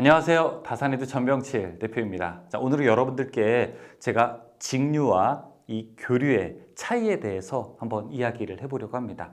안녕하세요. 다산에드 전병칠 대표입니다. 자, 오늘은 여러분들께 제가 직류와 이 교류의 차이에 대해서 한번 이야기를 해보려고 합니다.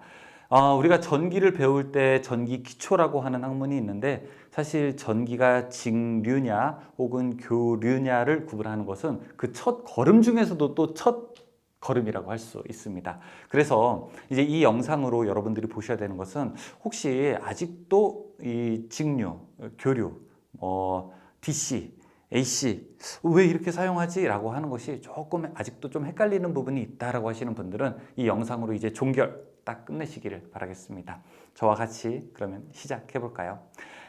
어, 우리가 전기를 배울 때 전기 기초라고 하는 학문이 있는데 사실 전기가 직류냐 혹은 교류냐를 구분하는 것은 그 첫 걸음 중에서도 또첫 걸음이라고 할 수 있습니다. 그래서 이제 이 영상으로 여러분들이 보셔야 되는 것은 혹시 아직도 이 직류, 교류, 뭐 DC, AC 왜 이렇게 사용하지? 라고 하는 것이 조금 아직도 좀 헷갈리는 부분이 있다라고 하시는 분들은 이 영상으로 이제 종결 딱 끝내시기를 바라겠습니다. 저와 같이 그러면 시작해 볼까요?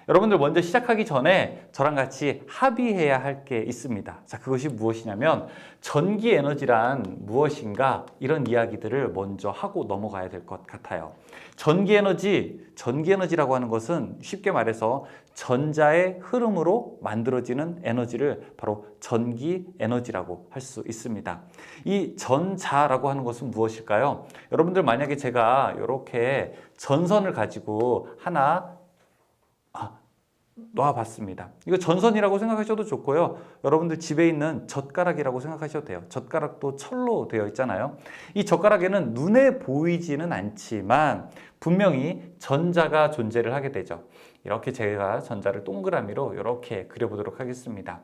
여러분들 먼저 시작하기 전에 저랑 같이 합의해야 할 게 있습니다. 자, 그것이 무엇이냐면 전기 에너지란 무엇인가 이런 이야기들을 먼저 하고 넘어가야 될 것 같아요. 전기 에너지, 전기 에너지라고 하는 것은 쉽게 말해서 전자의 흐름으로 만들어지는 에너지를 바로 전기 에너지라고 할 수 있습니다. 이 전자라고 하는 것은 무엇일까요? 여러분들 만약에 제가 이렇게 전선을 가지고 하나 놔봤습니다. 이거 전선이라고 생각하셔도 좋고요. 여러분들 집에 있는 젓가락이라고 생각하셔도 돼요. 젓가락도 철로 되어 있잖아요. 이 젓가락에는 눈에 보이지는 않지만 분명히 전자가 존재를 하게 되죠. 이렇게 제가 전자를 동그라미로 이렇게 그려보도록 하겠습니다.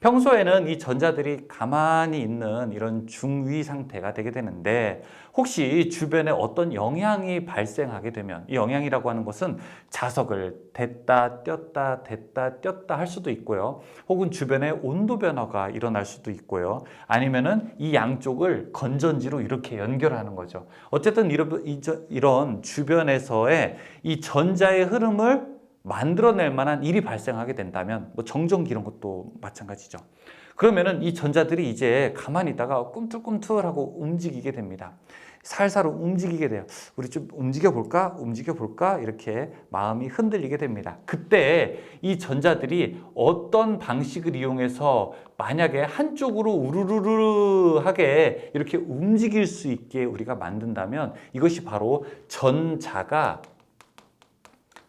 평소에는 이 전자들이 가만히 있는 이런 중위 상태가 되게 되는데 혹시 주변에 어떤 영향이 발생하게 되면 이 영향이라고 하는 것은 자석을 댔다 뗐다 댔다 뗐다 할 수도 있고요. 혹은 주변에 온도 변화가 일어날 수도 있고요. 아니면은 이 양쪽을 건전지로 이렇게 연결하는 거죠. 어쨌든 이런 주변에서의 이 전자의 흐름을 만들어낼 만한 일이 발생하게 된다면 뭐 정전기 이런 것도 마찬가지죠. 그러면은 이 전자들이 이제 가만히 있다가 꿈틀꿈틀하고 움직이게 됩니다. 살살 움직이게 돼요. 우리 좀 움직여 볼까? 움직여 볼까? 이렇게 마음이 흔들리게 됩니다. 그때 이 전자들이 어떤 방식을 이용해서 만약에 한쪽으로 우르르르하게 이렇게 움직일 수 있게 우리가 만든다면 이것이 바로 전자가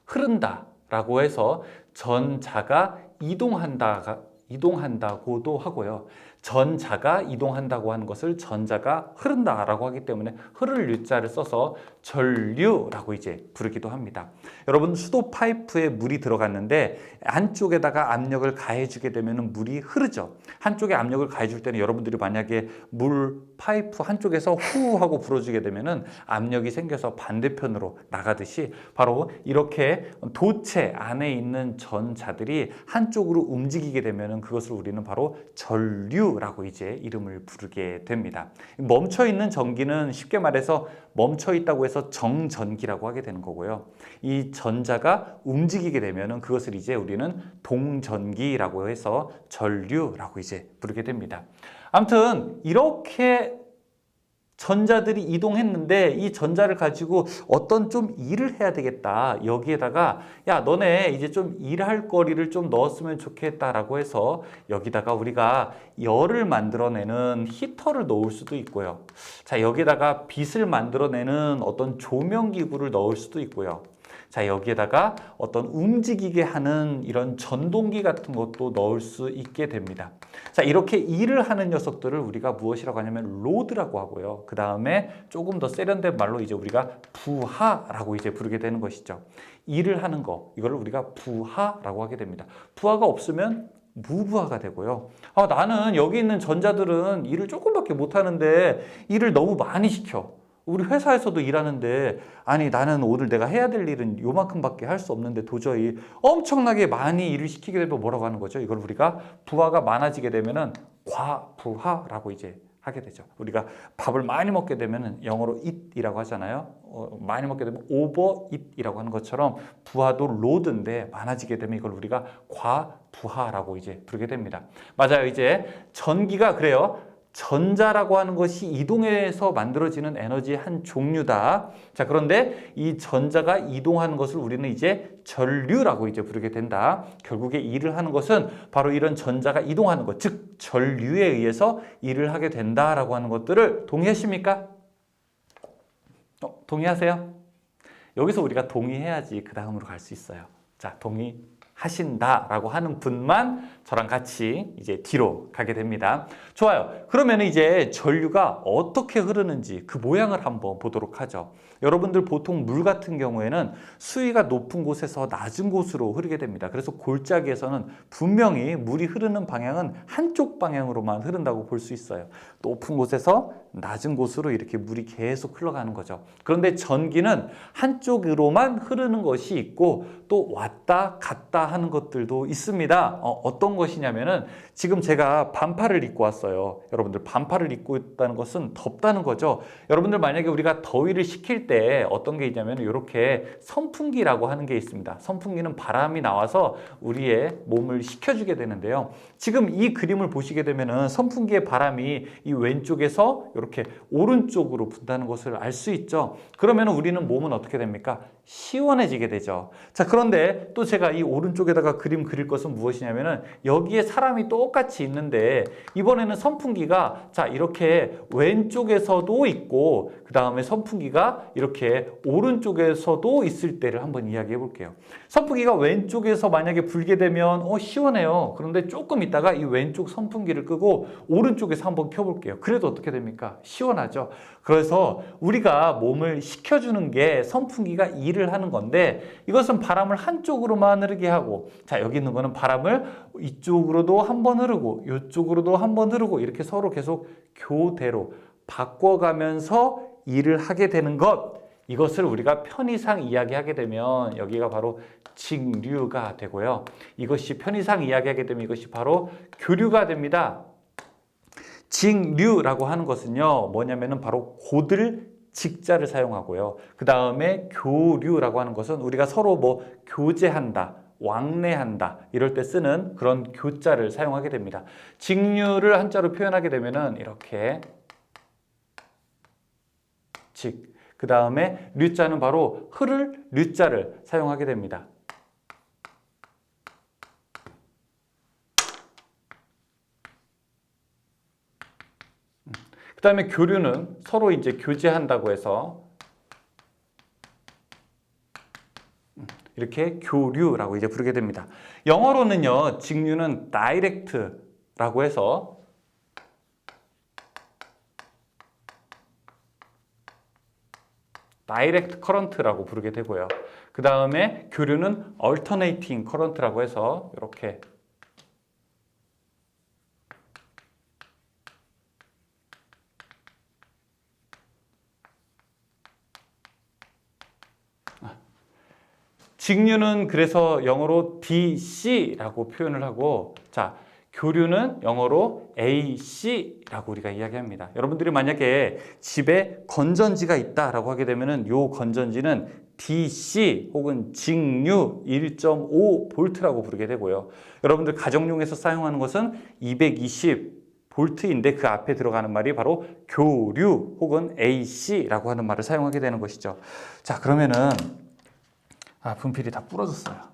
흐른다. 라고 해서 전자가 이동한다, 이동한다고도 하고요. 전자가 이동한다고 하는 것을 전자가 흐른다라고 하기 때문에 흐를 유자를 써서 전류라고 이제 부르기도 합니다. 여러분 수도 파이프에 물이 들어갔는데 안쪽에다가 압력을 가해주게 되면 물이 흐르죠. 한쪽에 압력을 가해줄 때는 여러분들이 만약에 물 파이프 한쪽에서 후 하고 불어주게 되면은 압력이 생겨서 반대편으로 나가듯이 바로 이렇게 도체 안에 있는 전자들이 한쪽으로 움직이게 되면은 그것을 우리는 바로 전류 라고 이제 이름을 부르게 됩니다. 멈춰 있는 전기는 쉽게 말해서 멈춰 있다고 해서 정전기라고 하게 되는 거고요. 이 전자가 움직이게 되면은 그것을 이제 우리는 동전기라고 해서 전류라고 이제 부르게 됩니다. 아무튼 이렇게 전자들이 이동했는데 이 전자를 가지고 어떤 좀 일을 해야 되겠다. 여기에다가 야 너네 이제 좀 일할 거리를 좀 넣었으면 좋겠다라고 해서 여기다가 우리가 열을 만들어내는 히터를 넣을 수도 있고요. 자 여기다가 빛을 만들어내는 어떤 조명 기구를 넣을 수도 있고요. 자, 여기에다가 어떤 움직이게 하는 이런 전동기 같은 것도 넣을 수 있게 됩니다. 자, 이렇게 일을 하는 녀석들을 우리가 무엇이라고 하냐면 로드라고 하고요. 그 다음에 조금 더 세련된 말로 이제 우리가 부하라고 이제 부르게 되는 것이죠. 일을 하는 거, 이걸 우리가 부하라고 하게 됩니다. 부하가 없으면 무부하가 되고요. 아, 나는 여기 있는 전자들은 일을 조금밖에 못 하는데 일을 너무 많이 시켜. 우리 회사에서도 일하는데 아니 나는 오늘 내가 해야 될 일은 요만큼밖에 할 수 없는데 도저히 엄청나게 많이 일을 시키게 되면 뭐라고 하는 거죠? 이걸 우리가 부하가 많아지게 되면은 과부하라고 이제 하게 되죠. 우리가 밥을 많이 먹게 되면은 영어로 eat이라고 하잖아요. 어, 많이 먹게 되면 over eat이라고 하는 것처럼 부하도 로드인데 많아지게 되면 이걸 우리가 과부하라고 이제 부르게 됩니다. 맞아요. 이제 전기가 그래요. 전자라고 하는 것이 이동해서 만들어지는 에너지의 한 종류다. 자, 그런데 이 전자가 이동하는 것을 우리는 이제 전류라고 이제 부르게 된다. 결국에 일을 하는 것은 바로 이런 전자가 이동하는 것, 즉 전류에 의해서 일을 하게 된다라고 하는 것들을 동의하십니까? 어, 동의하세요? 여기서 우리가 동의해야지 그 다음으로 갈 수 있어요. 자, 동의. 하신다라고 하는 분만 저랑 같이 이제 뒤로 가게 됩니다. 좋아요. 그러면 이제 전류가 어떻게 흐르는지 그 모양을 한번 보도록 하죠. 여러분들 보통 물 같은 경우에는 수위가 높은 곳에서 낮은 곳으로 흐르게 됩니다. 그래서 골짜기에서는 분명히 물이 흐르는 방향은 한쪽 방향으로만 흐른다고 볼 수 있어요. 높은 곳에서 낮은 곳으로 이렇게 물이 계속 흘러가는 거죠. 그런데 전기는 한쪽으로만 흐르는 것이 있고 또 왔다 갔다 하는 것들도 있습니다. 어, 떤 것이냐면은 지금 제가 반팔을 입고 왔어요. 여러분들 반팔을 입고 있다는 것은 덥다는 거죠. 여러분들 만약에 우리가 더위를 식힐 때 어떤 게 있냐면 이렇게 선풍기라고 하는 게 있습니다. 선풍기는 바람이 나와서 우리의 몸을 식혀주게 되는데요. 지금 이 그림을 보시게 되면은 선풍기의 바람이 이 왼쪽에서 이렇게 오른쪽으로 분다는 것을 알 수 있죠. 그러면 우리는 몸은 어떻게 됩니까? 시원해지게 되죠. 자, 그런데 또 제가 이 오른쪽에다가 그림 그릴 것은 무엇이냐면은 여기에 사람이 똑같이 있는데 이번에는 선풍기가 자, 이렇게 왼쪽에서도 있고 그 다음에 선풍기가 이렇게 오른쪽에서도 있을 때를 한번 이야기해 볼게요. 선풍기가 왼쪽에서 만약에 불게 되면 어, 시원해요. 그런데 조금 있다가 이 왼쪽 선풍기를 끄고 오른쪽에서 한번 켜볼게요. 그래도 어떻게 됩니까? 시원하죠. 그래서 우리가 몸을 식혀주는 게 선풍기가 일을 하는 건데 이것은 바람을 한쪽으로만 흐르게 하고 자 여기 있는 거는 바람을 이쪽으로도 한 번 흐르고 이쪽으로도 한 번 흐르고 이렇게 서로 계속 교대로 바꿔가면서 일을 하게 되는 것 이것을 우리가 편의상 이야기하게 되면 여기가 바로 직류가 되고요. 이것이 편의상 이야기하게 되면 이것이 바로 교류가 됩니다. 직류라고 하는 것은요, 뭐냐면은 바로 고들 직자를 사용하고요. 그 다음에 교류라고 하는 것은 우리가 서로 뭐 교제한다, 왕래한다 이럴 때 쓰는 그런 교자를 사용하게 됩니다. 직류를 한자로 표현하게 되면은 이렇게 직, 그 다음에 류자는 바로 흐를 류자를 사용하게 됩니다. 그 다음에 교류는 서로 이제 교제한다고 해서 이렇게 교류라고 이제 부르게 됩니다. 영어로는요, 직류는 direct라고 해서 다이렉트 커런트라고 부르게 되고요. 그 다음에 교류는 alternating current라고 해서 이렇게 직류는 그래서 영어로 DC라고 표현을 하고 자 교류는 영어로 AC라고 우리가 이야기합니다. 여러분들이 만약에 집에 건전지가 있다라고 하게 되면은 요 건전지는 DC 혹은 직류 1.5 볼트라고 부르게 되고요. 여러분들 가정용에서 사용하는 것은 220 볼트인데 그 앞에 들어가는 말이 바로 교류 혹은 AC라고 하는 말을 사용하게 되는 것이죠. 자, 그러면은 아, 분필이 다 부러졌어요.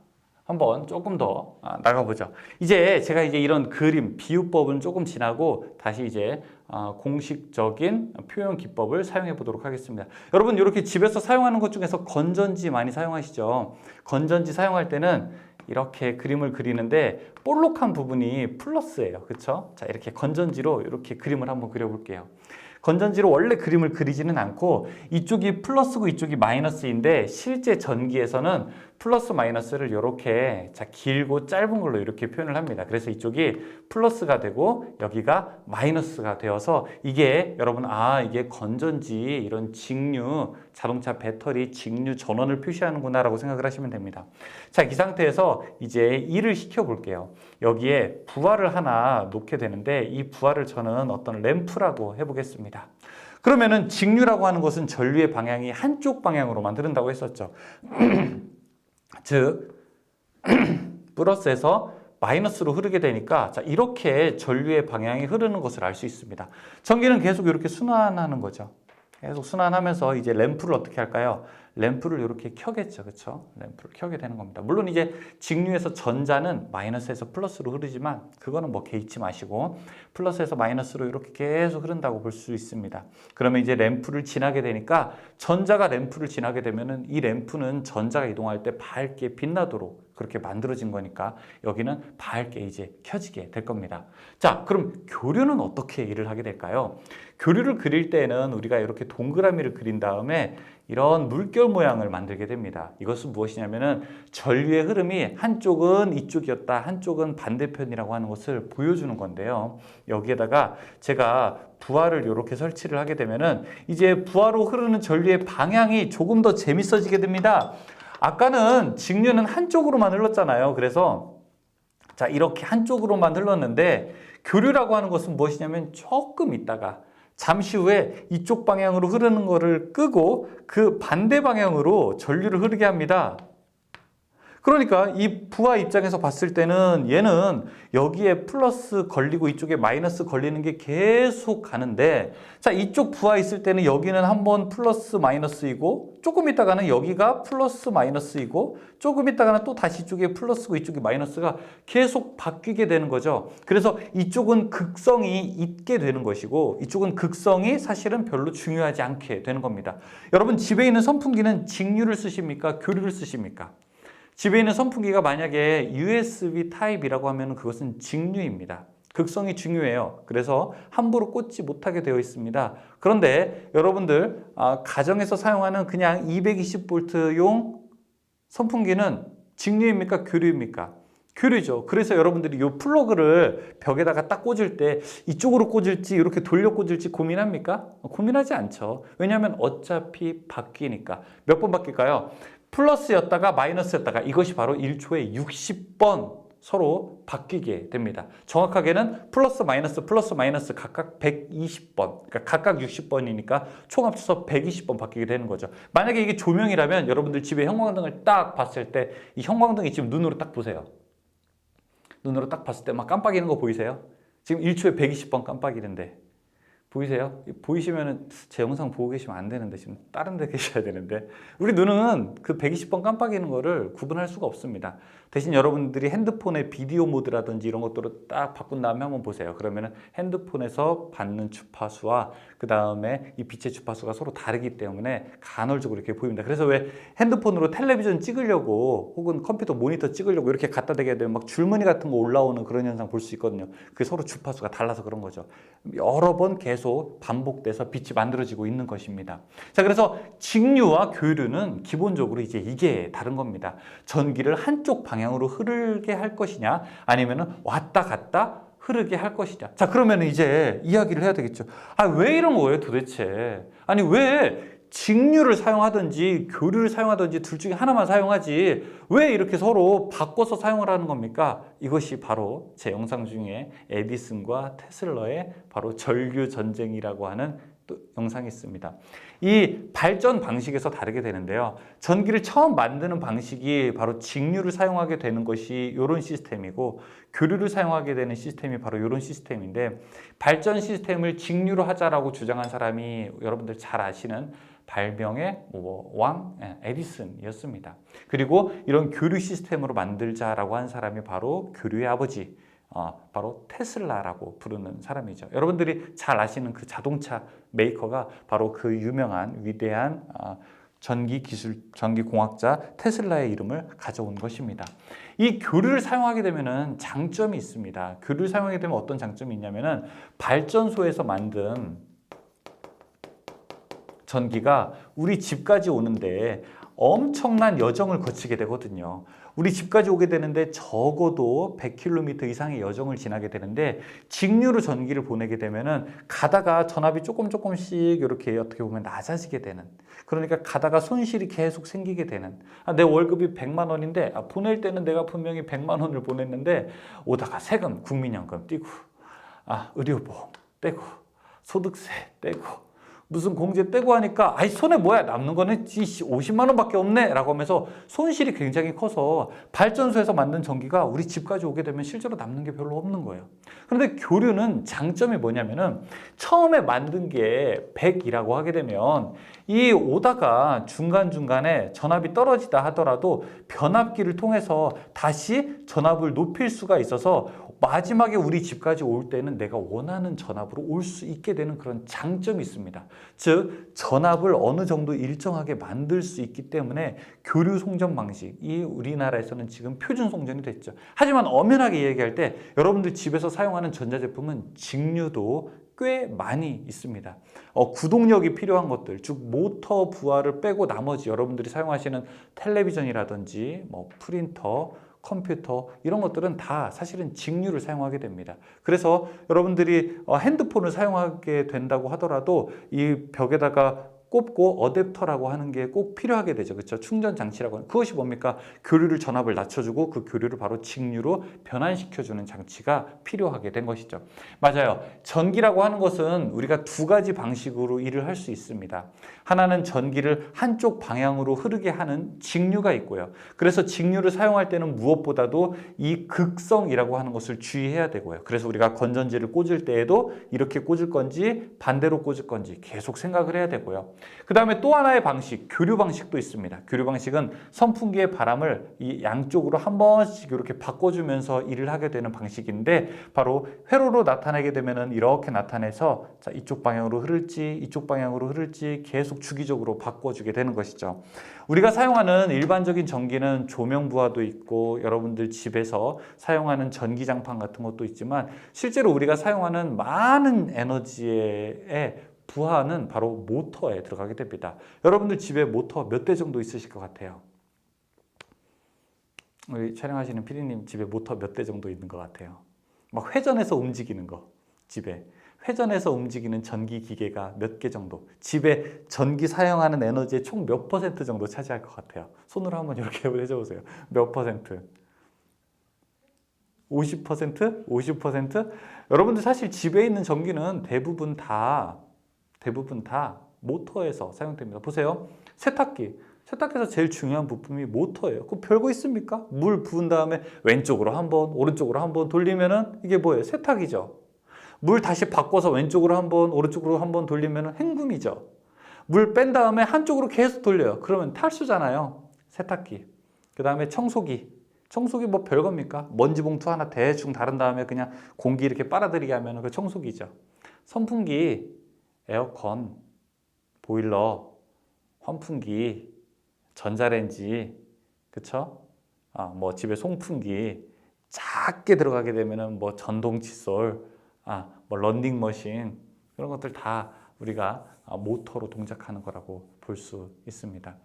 한번 조금 더 아, 나가보죠. 이제 제가 이제 이런 그림, 비유법은 조금 지나고 다시 이제 아, 공식적인 표현 기법을 사용해 보도록 하겠습니다. 여러분 이렇게 집에서 사용하는 것 중에서 건전지 많이 사용하시죠? 건전지 사용할 때는 이렇게 그림을 그리는데 볼록한 부분이 플러스예요. 그렇죠? 자, 이렇게 건전지로 이렇게 그림을 한번 그려 볼게요. 건전지로 원래 그림을 그리지는 않고 이쪽이 플러스고 이쪽이 마이너스인데 실제 전기에서는 플러스 마이너스를 이렇게 자 길고 짧은 걸로 이렇게 표현을 합니다. 그래서 이쪽이 플러스가 되고 여기가 마이너스가 되어서 이게 여러분 아 이게 건전지 이런 직류 자동차 배터리 직류 전원을 표시하는구나라고 생각을 하시면 됩니다. 자, 이 상태에서 이제 일을 시켜 볼게요. 여기에 부하를 하나 놓게 되는데 이 부하를 저는 어떤 램프라고 해 보겠습니다. 그러면은 직류라고 하는 것은 전류의 방향이 한쪽 방향으로 만드는다고 했었죠. 즉 플러스에서 마이너스로 흐르게 되니까 자 이렇게 전류의 방향이 흐르는 것을 알 수 있습니다. 전기는 계속 이렇게 순환하는 거죠. 계속 순환하면서 이제 램프를 어떻게 할까요? 램프를 이렇게 켜겠죠. 그렇죠? 램프를 켜게 되는 겁니다. 물론 이제 직류에서 전자는 마이너스에서 플러스로 흐르지만 그거는 뭐 개의치 마시고 플러스에서 마이너스로 이렇게 계속 흐른다고 볼 수 있습니다. 그러면 이제 램프를 지나게 되니까 전자가 램프를 지나게 되면은 이 램프는 전자가 이동할 때 밝게 빛나도록 그렇게 만들어진 거니까 여기는 밝게 이제 켜지게 될 겁니다. 자, 그럼 교류는 어떻게 일을 하게 될까요? 교류를 그릴 때는 우리가 이렇게 동그라미를 그린 다음에 이런 물결 모양을 만들게 됩니다. 이것은 무엇이냐면은 전류의 흐름이 한쪽은 이쪽이었다, 한쪽은 반대편이라고 하는 것을 보여주는 건데요. 여기에다가 제가 부하를 이렇게 설치를 하게 되면은 이제 부하로 흐르는 전류의 방향이 조금 더 재밌어지게 됩니다. 아까는 직류는 한쪽으로만 흘렀잖아요. 그래서 자, 이렇게 한쪽으로만 흘렀는데 교류라고 하는 것은 무엇이냐면 조금 있다가 잠시 후에 이쪽 방향으로 흐르는 거를 끄고 그 반대 방향으로 전류를 흐르게 합니다. 그러니까 이 부하 입장에서 봤을 때는 얘는 여기에 플러스 걸리고 이쪽에 마이너스 걸리는 게 계속 가는데 자 이쪽 부하 있을 때는 여기는 한번 플러스 마이너스이고 조금 있다가는 여기가 플러스 마이너스이고 조금 있다가는 또 다시 이쪽에 플러스고 이쪽에 마이너스가 계속 바뀌게 되는 거죠. 그래서 이쪽은 극성이 있게 되는 것이고 이쪽은 극성이 사실은 별로 중요하지 않게 되는 겁니다. 여러분 집에 있는 선풍기는 직류를 쓰십니까? 교류를 쓰십니까? 집에 있는 선풍기가 만약에 USB 타입이라고 하면 그것은 직류입니다. 극성이 중요해요. 그래서 함부로 꽂지 못하게 되어 있습니다. 그런데 여러분들 아, 가정에서 사용하는 그냥 220V용 선풍기는 직류입니까? 교류입니까? 교류죠. 그래서 여러분들이 이 플러그를 벽에다가 딱 꽂을 때 이쪽으로 꽂을지 이렇게 돌려 꽂을지 고민합니까? 고민하지 않죠. 왜냐하면 어차피 바뀌니까. 몇 번 바뀔까요? 플러스였다가 마이너스였다가 이것이 바로 1초에 60번 서로 바뀌게 됩니다. 정확하게는 플러스 마이너스 플러스 마이너스 각각 120번, 그러니까 각각 60번이니까 총 합쳐서 120번 바뀌게 되는 거죠. 만약에 이게 조명이라면 여러분들 집에 형광등을 딱 봤을 때 이 형광등이 지금 눈으로 딱 보세요. 눈으로 딱 봤을 때 막 깜빡이는 거 보이세요? 지금 1초에 120번 깜빡이는데 보이세요? 보이시면은 제 영상 보고 계시면 안 되는데 지금 다른 데 계셔야 되는데 우리 눈은 그 120번 깜빡이는 거를 구분할 수가 없습니다. 대신 여러분들이 핸드폰의 비디오 모드라든지 이런 것들을 딱 바꾼 다음에 한번 보세요. 그러면은 핸드폰에서 받는 주파수와 그 다음에 이 빛의 주파수가 서로 다르기 때문에 간헐적으로 이렇게 보입니다. 그래서 왜 핸드폰으로 텔레비전 찍으려고 혹은 컴퓨터 모니터 찍으려고 이렇게 갖다 대게 되면 막 줄무늬 같은 거 올라오는 그런 현상 볼 수 있거든요. 그게 서로 주파수가 달라서 그런 거죠. 여러 번 계속 반복돼서 빛이 만들어지고 있는 것입니다. 자, 그래서 직류와 교류는 기본적으로 이제 이게 다른 겁니다. 전기를 한쪽 방향으로 흐르게 할 것이냐, 아니면은 왔다 갔다 흐르게 할 것이냐. 자, 그러면 이제 이야기를 해야 되겠죠. 아, 왜 이런 거예요, 도대체? 아니, 왜 직류를 사용하든지 교류를 사용하든지 둘 중에 하나만 사용하지 왜 이렇게 서로 바꿔서 사용을 하는 겁니까? 이것이 바로 제 영상 중에 에디슨과 테슬러의 바로 전류 전쟁이라고 하는 또 영상이 있습니다. 이 발전 방식에서 다르게 되는데요. 전기를 처음 만드는 방식이 바로 직류를 사용하게 되는 것이 이런 시스템이고 교류를 사용하게 되는 시스템이 바로 이런 시스템인데 발전 시스템을 직류로 하자라고 주장한 사람이 여러분들 잘 아시는 발명의 뭐왕 예, 에디슨이었습니다. 그리고 이런 교류 시스템으로 만들자라고 한 사람이 바로 교류의 아버지 어, 바로 테슬라라고 부르는 사람이죠. 여러분들이 잘 아시는 그 자동차 메이커가 바로 그 유명한 위대한 어, 전기 기술, 전기 공학자 테슬라의 이름을 가져온 것입니다. 이 교류를 사용하게 되면은 장점이 있습니다. 교류를 사용하게 되면 어떤 장점이 있냐면은 발전소에서 만든 전기가 우리 집까지 오는데 엄청난 여정을 거치게 되거든요. 우리 집까지 오게 되는데 적어도 100km 이상의 여정을 지나게 되는데 직류로 전기를 보내게 되면은 가다가 전압이 조금 조금씩 이렇게 어떻게 보면 낮아지게 되는 그러니까 가다가 손실이 계속 생기게 되는 아, 내 월급이 100만 원인데 아, 보낼 때는 내가 분명히 100만 원을 보냈는데 오다가 세금 국민연금 떼고 아 의료보험 떼고 소득세 떼고 무슨 공제 떼고 하니까 아이 손에 뭐야? 남는 거는 50만 원밖에 없네. 라고 하면서 손실이 굉장히 커서 발전소에서 만든 전기가 우리 집까지 오게 되면 실제로 남는 게 별로 없는 거예요. 그런데 교류는 장점이 뭐냐면은 처음에 만든 게 100이라고 하게 되면 이 오다가 중간중간에 전압이 떨어지다 하더라도 변압기를 통해서 다시 전압을 높일 수가 있어서 마지막에 우리 집까지 올 때는 내가 원하는 전압으로 올 수 있게 되는 그런 장점이 있습니다. 즉 전압을 어느 정도 일정하게 만들 수 있기 때문에 교류 송전 방식이 우리나라에서는 지금 표준 송전이 됐죠. 하지만 엄연하게 얘기할 때 여러분들 집에서 사용하는 전자제품은 직류도 꽤 많이 있습니다. 어, 구동력이 필요한 것들, 즉 모터 부하를 빼고 나머지 여러분들이 사용하시는 텔레비전이라든지 뭐 프린터, 컴퓨터 이런 것들은 다 사실은 직류를 사용하게 됩니다. 그래서 여러분들이 어, 핸드폰을 사용하게 된다고 하더라도 이 벽에다가 꼽고 어댑터라고 하는 게 꼭 필요하게 되죠. 그렇죠? 충전 장치라고 하는 그것이 뭡니까? 교류를 전압을 낮춰주고 그 교류를 바로 직류로 변환시켜주는 장치가 필요하게 된 것이죠. 맞아요. 전기라고 하는 것은 우리가 두 가지 방식으로 일을 할 수 있습니다. 하나는 전기를 한쪽 방향으로 흐르게 하는 직류가 있고요. 그래서 직류를 사용할 때는 무엇보다도 이 극성이라고 하는 것을 주의해야 되고요. 그래서 우리가 건전지를 꽂을 때에도 이렇게 꽂을 건지 반대로 꽂을 건지 계속 생각을 해야 되고요. 그 다음에 또 하나의 방식, 교류 방식도 있습니다. 교류 방식은 선풍기의 바람을 이 양쪽으로 한 번씩 이렇게 바꿔주면서 일을 하게 되는 방식인데 바로 회로로 나타내게 되면은 이렇게 나타내서 자, 이쪽 방향으로 흐를지 이쪽 방향으로 흐를지 계속 주기적으로 바꿔주게 되는 것이죠. 우리가 사용하는 일반적인 전기는 조명 부하도 있고 여러분들 집에서 사용하는 전기장판 같은 것도 있지만 실제로 우리가 사용하는 많은 에너지의 부하는 바로 모터에 들어가게 됩니다. 여러분들 집에 모터 몇 대 정도 있으실 것 같아요? 우리 촬영하시는 피디님 집에 모터 몇 대 정도 있는 것 같아요? 막 회전해서 움직이는 거 집에 회전해서 움직이는 전기 기계가 몇 개 정도 집에 전기 사용하는 에너지의 총 몇 퍼센트 정도 차지할 것 같아요? 손으로 한번 이렇게 해줘 보세요. 몇 퍼센트? 50%? 50%? 여러분들 사실 집에 있는 전기는 대부분 다 대부분 다 모터에서 사용됩니다. 보세요. 세탁기. 세탁기에서 제일 중요한 부품이 모터예요. 그 별거 있습니까? 물 부은 다음에 왼쪽으로 한 번, 오른쪽으로 한 번 돌리면은 이게 뭐예요? 세탁이죠. 물 다시 바꿔서 왼쪽으로 한 번, 오른쪽으로 한 번 돌리면은 헹굼이죠. 물 뺀 다음에 한쪽으로 계속 돌려요. 그러면 탈수잖아요. 세탁기. 그 다음에 청소기. 청소기 뭐 별겁니까? 먼지 봉투 하나 대충 다른 다음에 그냥 공기 이렇게 빨아들이게 하면 그 청소기죠. 선풍기, 에어컨, 보일러, 환풍기, 전자레인지, 그쵸? 아, 뭐 집에 송풍기, 작게 들어가게 되면은 뭐 전동 칫솔, 아, 뭐 런닝 머신, 그런 것들 다 우리가 아, 모터로 동작하는 거라고 볼 수 있습니다.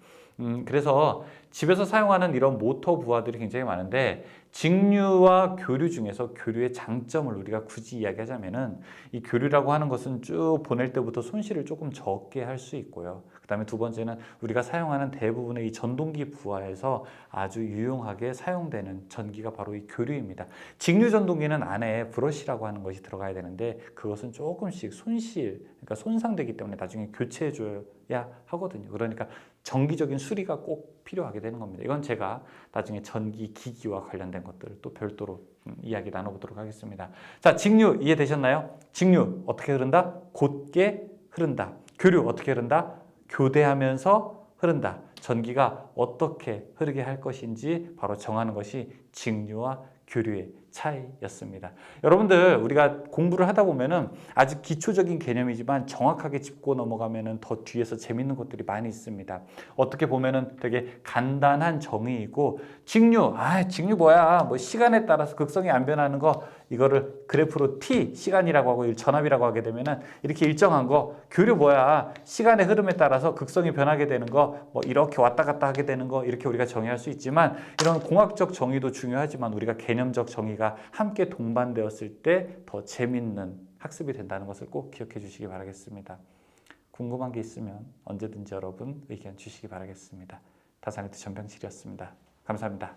음, 그래서 집에서 사용하는 이런 모터 부하들이 굉장히 많은데 직류와 교류 중에서 교류의 장점을 우리가 굳이 이야기하자면은 이 교류라고 하는 것은 쭉 보낼 때부터 손실을 조금 적게 할 수 있고요. 그 다음에 두 번째는 우리가 사용하는 대부분의 이 전동기 부하에서 아주 유용하게 사용되는 전기가 바로 이 교류입니다. 직류 전동기는 안에 브러쉬라고 하는 것이 들어가야 되는데 그것은 조금씩 손실, 그러니까 손상되기 때문에 나중에 교체해 줘야 하거든요. 그러니까 정기적인 수리가 꼭 필요하게 되는 겁니다. 이건 제가 나중에 전기 기기와 관련된 것들을 또 별도로 음, 이야기 나눠보도록 하겠습니다. 자, 직류 이해되셨나요? 직류 어떻게 흐른다? 곧게 흐른다. 교류 어떻게 흐른다? 교대하면서 흐른다. 전기가 어떻게 흐르게 할 것인지 바로 정하는 것이 직류와 교류의 차이였습니다. 여러분들 우리가 공부를 하다 보면은 아직 기초적인 개념이지만 정확하게 짚고 넘어가면은 더 뒤에서 재밌는 것들이 많이 있습니다. 어떻게 보면은 되게 간단한 정의이고 직류 아 직류 뭐야 뭐 시간에 따라서 극성이 안 변하는 거 이거를 그래프로 t 시간이라고 하고 전압이라고 하게 되면은 이렇게 일정한 거 교류 뭐야 시간의 흐름에 따라서 극성이 변하게 되는 거 뭐 이렇게 왔다 갔다 하게 되는 거 이렇게 우리가 정의할 수 있지만 이런 공학적 정의도 중요하지만 우리가 개념적 정의가 함께 동반되었을 때 더 재밌는 학습이 된다는 것을 꼭 기억해 주시기 바라겠습니다. 궁금한 게 있으면 언제든지 여러분 의견 주시기 바라겠습니다. 다산네트 전병실이었습니다. 감사합니다.